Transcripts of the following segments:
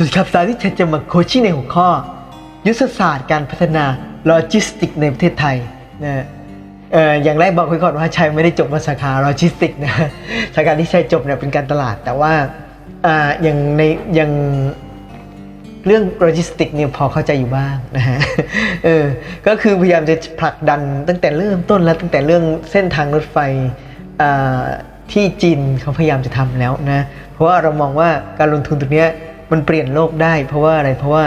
สวัสดีครับสาธิตชัยจะมาโคชชิ่งในหัวข้อ ยุทธศาสตร์การพัฒนาโลจิสติกในประเทศไทยนะเอออย่างแรกบอกไว้ก่อนว่าชัยไม่ได้จบมาสาขาโลจิสติกนะสาขาที่ชัยจบเนี่ยเป็นการตลาด แต่ว่าอ่าอย่างในอย่างเรื่องโลจิสติกเนี่ยพอเข้าใจอยู่บ้างนะฮะเออก็คือพยายามจะผลักดันตั้งแต่เริ่มต้นแล้วตั้งแต่เรื่องเส้นทางรถไฟอ่าที่จีนเขาพยายามจะทำแล้วนะเพราะว่าเรามองว่าการลงทุนตรงเนี้ย มันเปลี่ยนโลกได้ เพราะว่าอะไรเพราะว่า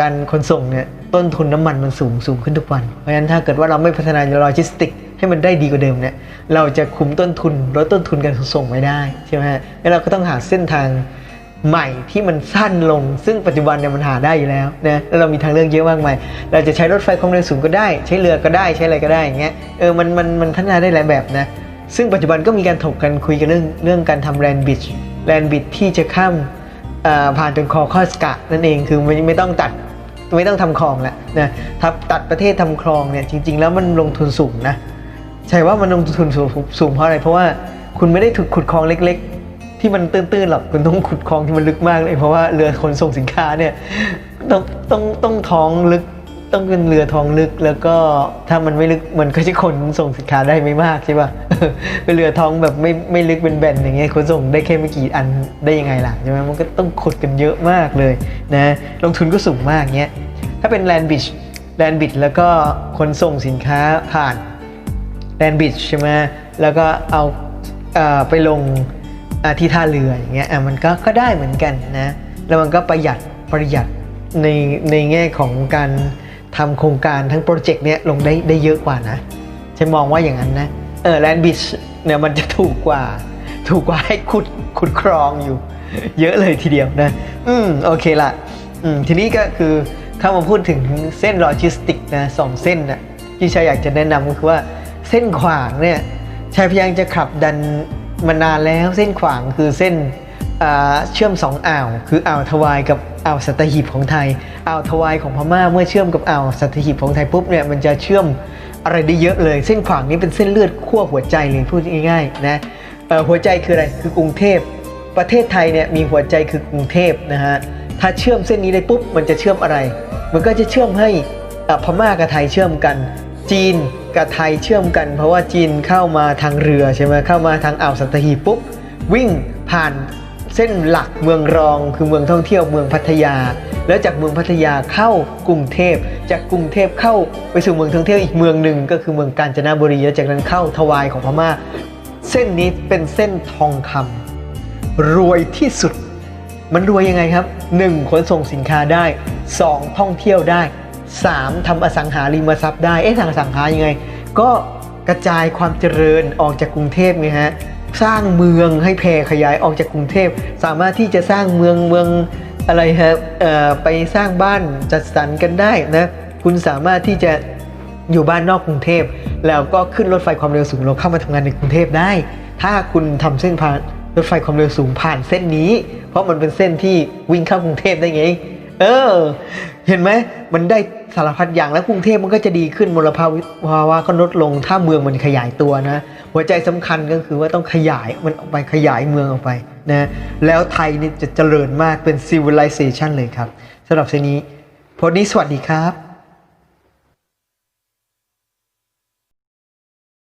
การขนส่งเนี่ยต้นทุนน้ำมันมันสูงสูงขึ้นทุกวัน เพราะฉะนั้นถ้าเกิดว่าเราไม่พัฒนาโลจิสติก ให้มันได้ดีกว่าเดิมเนี่ยเราจะคุมต้นทุนลดต้นทุนการขนส่งไม่ได้ใช่ไหมฮะแล้วเราก็ต้องหาเส้นทางใหม่ที่มันสั้นลง ซึ่งปัจจุบันเนี่ยมันหาได้อยู่แล้วนะแล้วเรามีทางเลือกเยอะมากมายเราจะใช้รถไฟความเร็วสูงก็ได้ ใช้เรือก็ได้ใช้อะไรก็ได้อย่างเงี้ยเออมันมันมันพัฒนาได้หลายแบบนะซึ่งปัจจุบันก็มีการถกกันคุยกันเรื่องเรื่องการทำแลนด์บิดแลนด์บิดที่จะข้าม ผ่านจนคอคอสกะนั่นเองคือไม่ไม่ต้องตัดไม่ต้องทำคลองแล้วนะถ้าตัดประเทศทำคลองเนี่ยจริง ๆ แล้วมันลงทุนสูงนะใช่ว่ามันลงทุนสูงสูงเพราะอะไรเพราะว่าคุณไม่ได้ถูกขุดคลองเล็ก ๆ ที่มันตื้นๆหรอกคุณต้องขุดคลองที่มันลึกมากเลยเพราะว่าเรือขนส่งสินค้าเนี่ยต้องต้องต้องท้องลึก ต้องเป็นเรือทองลึก แล้วก็ถ้ามันไม่ลึกมันก็จะขนส่งสินค้าได้ไม่มากใช่ป่ะเป็นเรือท้องแบบไม่ไม่ลึกเป็นแบนอย่างเงี้ยขนส่งได้แค่ไม่กี่อันได้ยังไงล่ะใช่ไหมมันก็ต้องขุดกันเยอะมากเลยนะลงทุนก็สูงมากเงี้ยถ้าเป็นแลนด์บิชแลนด์บิชแล้วก็ขนส่งสินค้าผ่านแลนด์บิชใช่ไหมแล้วก็เอาเอ่อไปลงที่ท่าเรืออย่างเงี้ยอะมันก็ก็ได้เหมือนกันนะแล้วมันก็ประหยัดประหยัดในในแง่ของการ ทำโครงการทั้งโปรเจกต์เนี้ยลงได้ได้เยอะกว่านะฉันมองว่าอย่างนั้นนะเออแลนด์บิชเนี่ยมันจะถูกกว่า ถูกกว่าให้ขุดขุดคลองอยู่ เยอะเลยทีเดียวนะ อืมโอเคละอืมทีนี้ก็คือเข้ามาพูดถึงเส้นโลจิสติกนะสองเส้นนะที่ชายอยากจะแนะนำก็คือว่าเส้นขวางเนี่ยชายพยายามจะขับดันมานานแล้วเส้นขวางคือเส้น เชื่อมสองอ่าว คืออ่าวทวายกับอ่าวสัตหีบของไทยอ่าวทวายของพม่าเมื่อเชื่อมกับอ่าวสัตหีบของไทยปุ๊บเนี่ยมันจะเชื่อมอะไรได้เยอะเลย เส้นขวางนี้เป็นเส้นเลือดขั้วหัวใจเลยพูดง่ายๆนะหัวใจคืออะไรคือกรุงเทพประเทศไทยเนี่ยมีหัวใจคือกรุงเทพนะฮะถ้าเชื่อมเส้นนี้ได้ปุ๊บมันจะเชื่อมอะไร มันก็จะเชื่อมให้พม่ากับไทยเชื่อมกัน จีนกับไทยเชื่อมกัน เพราะว่าจีนเข้ามาทางเรือใช่ไหมเข้ามาทางอ่าวสัตหีบปุ๊บวิ่งผ่าน เส้นหลักเมืองรองคือเมืองท่องเที่ยวเมืองพัทยา แล้วจากเมืองพัทยาเข้ากรุงเทพ จากกรุงเทพเข้าไปสู่เมืองท่องเที่ยวอีกเมืองหนึ่งก็คือเมืองกาญจนบุรีแล้วจากนั้นเข้าทวายของพม่า เส้นนี้เป็นเส้นทองคำรวยที่สุด มันรวยยังไงครับ 1. ขนส่งสินค้าได้ 2. ท่องเที่ยวได้ 3. ทำอสังหาริมทรัพย์ได้เอ๊ะทางสังหายังไง ก็กระจายความเจริญออกจากกรุงเทพไงฮะ สร้างเมืองให้แผ่ขยายออกจากกรุงเทพ สามารถที่จะสร้างเมืองเมืองอะไรฮะเอ่อไปสร้างบ้านจัดสรรกันได้นะคุณสามารถที่จะอยู่บ้านนอกกรุงเทพ แล้วก็ขึ้นรถไฟความเร็วสูงแล้วเข้ามาทำงานในกรุงเทพได้ ถ้าคุณทำเส้นผ่านรถไฟความเร็วสูงผ่านเส้นนี้ เพราะมันเป็นเส้นที่วิ่งเข้ากรุงเทพได้ไง เออ เห็นไหม มันได้สารพัดอย่างแล้วกรุงเทพมันก็จะดีขึ้นมลภาวะก็ลดลง ถ้าเมืองมันขยายตัวนะ หัวใจสำคัญก็คือว่าต้องขยายมันออกไปขยายเมืองออกไปนะ แล้วไทยนี่จะเจริญมากเป็น civilization เลยครับสำหรับเซนนี้พอนี้สวัสดีครับ